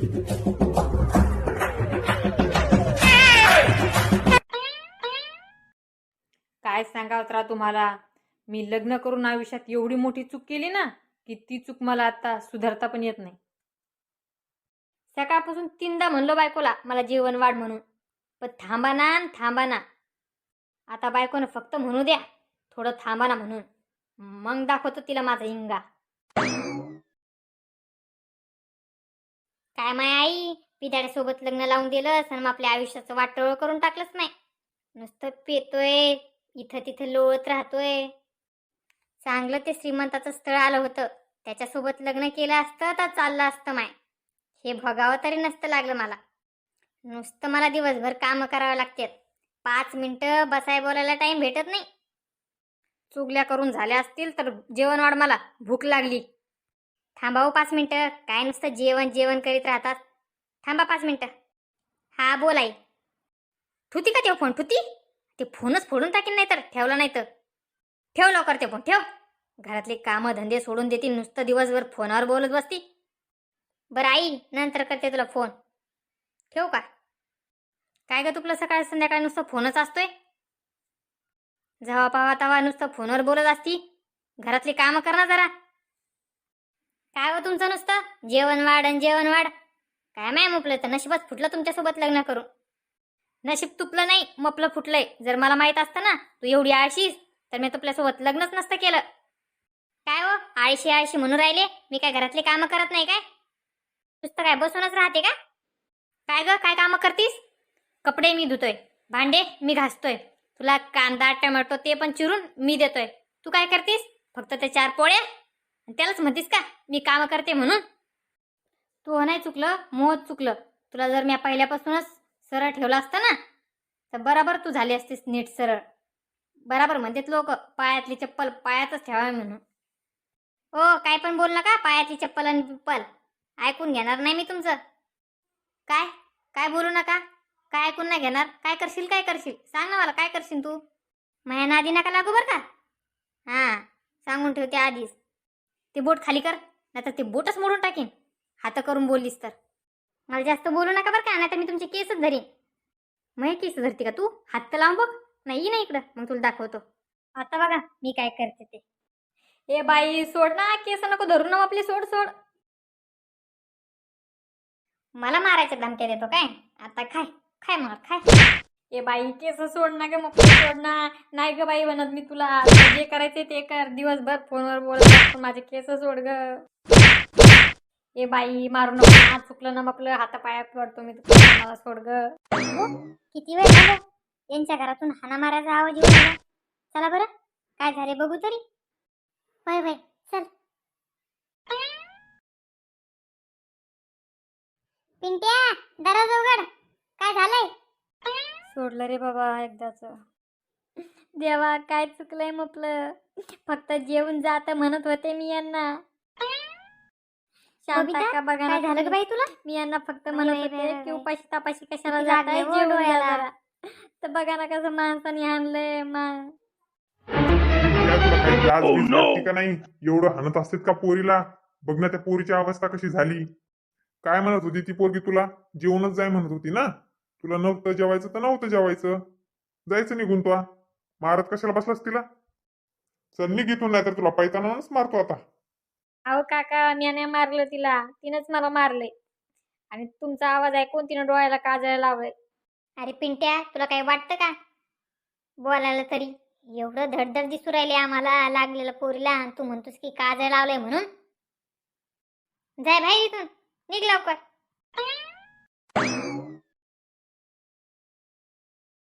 काय सांगावं तर तुम्हाला? मी लग्न करून आयुष्यात एवढी मोठी चूक केली ना की ती चूक मला आता सुधारता पण येत नाही. सकाळपासून तीनदा म्हणलो बायकोला मला जेवण वाढ म्हणून. पण थांबा ना न थांबा ना. आता बायकोनं फक्त म्हणू द्या थोडं थांबा ना म्हणून. मग दाखवतो तिला माझा हिंगा काय माय आई? पिदाड्यासोबत लग्न लावून दिलंस आणि आपल्या आयुष्याचं वाटोळ करून टाकलंच नाही. नुसतं पेतोय इथं तिथं लोळत राहतोय. चांगलं ते श्रीमंताचं स्थळ आलं होतं. त्याच्यासोबत लग्न केलं असतं तर चाललं असतं माय. हे भगावं तरी नसतं लागलं मला. नुसतं मला दिवसभर कामं करावं लागतात. पाच मिनटं बसाय बोलायला टाईम भेटत नाही. चुगल्या करून झाल्या असतील तर जेवण वाढ मला. भूक लागली. थांबावं पाच मिनटं. काय नुसतं जेवण जेवण करीत राहतात. थांबा पाच मिनटं. हा बोल आई. ठुती का ठेव फोन? ठुती? ते फोनच फोडून टाकीन नाही तर ठेवला नाही तर. ठेव लवकर ते फोन ठेव. घरातले कामं धंदे सोडून देतील. नुसतं दिवसभर फोनावर बोलत बसती. बरं आई नंतर करते तुला फोन. ठेव का? काय ग तुला सकाळ संध्याकाळी नुसतं फोनच असतोय? जावा पावा तवा नुसतं फोनवर बोलत असती. घरातली कामं कर ना जरा. काय हो तुमचं नुसतं? जेवण वाढ आणि जेवण वाढ. काय माय मुपलं तर नशिबात फुटलं तुमच्यासोबत लग्न करून. नशीब तुपलं नाही मपलं फुटलंय. जर मला माहीत असतं ना तू एवढी आळशीस तर मी तुपल्यासोबत लग्नच नसतं केलं. काय हो? आळशी आळशी म्हणून राहिले? मी काय घरातली कामं करत नाही काय? नुसतं काय बसूनच राहते का? काय ग? काय कामं करतीस? कपडे मी धुतोय. भांडे मी घासतोय. तुला कांदा टमॅटो ते पण चिरून मी देतोय. तू काय करतीस? फक्त ते चार पोळ्या त्यालाच म्हणतीस का मी कामं करते म्हणून? तू हो नाही चुकलं मोहत चुकलं. तुला जर मी पहिल्यापासूनच सरळ ठेवलं असतं ना तर बराबर तू झाली असतीस नीट सरळ. बराबर म्हणतात लोक पायातली चप्पल पायातच ठेवावी म्हणून. ओ काय पण बोल नका पायातली चप्पल आणि पिप्पल ऐकून घेणार नाही मी तुमचं. काय? काय बोलू नका? काय ऐकून नाही घेणार? काय करशील काय करशील? सांग ना मला काय करशील तू? माझ्या नादी नका लागू बरं का? हां सांगून ठेवते आधीच. ते बोट खाली कर नाहीतर ते बोटच मोडून टाकेन. हात करून बोललीस तर. मला जास्त बोलू नका बरं का नाहीतर मी तुमचे केसच धरीन. मग केस धरते का तू? हात तर लावून बघ. नाही ना इकडं मग तुला दाखवतो. आता बघा मी काय करते ते. ए बाई सोड ना केस नको धरू ना आपली सोड सोड. मला मारायच्या धमक्या देतो काय? आता खाय खाय मला खाय. ए बाई केस सोड ना ग मग सोड ना नाही ग बाई म्हणत मी तुला जे करायचे ते कर. दिवसभर फोनवर बोलत असतो, माझे केस सोड ग. ए बाई मारू नको ना चुकलं ना मपलं हातापाया पडतो मी तुला मला सोड ग. हो, किती वेळ झालं? यांच्या घरातून हाना मारायचा आवाज येऊ लागला चला बरं काय झाले बघू तरी. बाय बाय चल. पिंट्या दरवाजा उघड. काय झालंय? सोडलं रे बाबा एकदाच देवा काय चुकलंय म्हटलं फक्त जेवून जात म्हणत होते मी यांना शांत का बघा काय झालं ग? बाई तुला मी यांना फक्त म्हणत होते की. उपाशी तापाशी कशाला किती जाताय लागले हो जेवून जा डोळ्याला. जरा. तर बघा ना कसं माणसाने आणलंय मा लाज Oh, बीज no. वाटते का नाही एवढं हाणत असतेत का पोरीला बघ ना त्या पोरीची अवस्था कशी झाली काय म्हणत होती ती पोरगी तुला जेवणच जाय म्हणत होती ना तुला नव्हतं जेवायचं तर नव्हतं जेवायचं. जायचं निघून तो मारत कशाला बसलास तिला चल निघ इथून नाही तर तुला पैतानाच मारतो आता. अहो काका मी नाही मारलं तिला. तिनंच मला मारलंय. आणि तुमचा आवाज ऐकून तिनं डोळ्याला काजळ लावलंय अरे पिंट्या तुला काही वाटतं का? बोलायला तरी. एवढं धडधड दिसू राहिले आम्हाला लागलेलं पोरीला. आणि तू म्हणतोस की काजळ लावलंय म्हणून. जाय बाहेर इथून. निघ लवकर.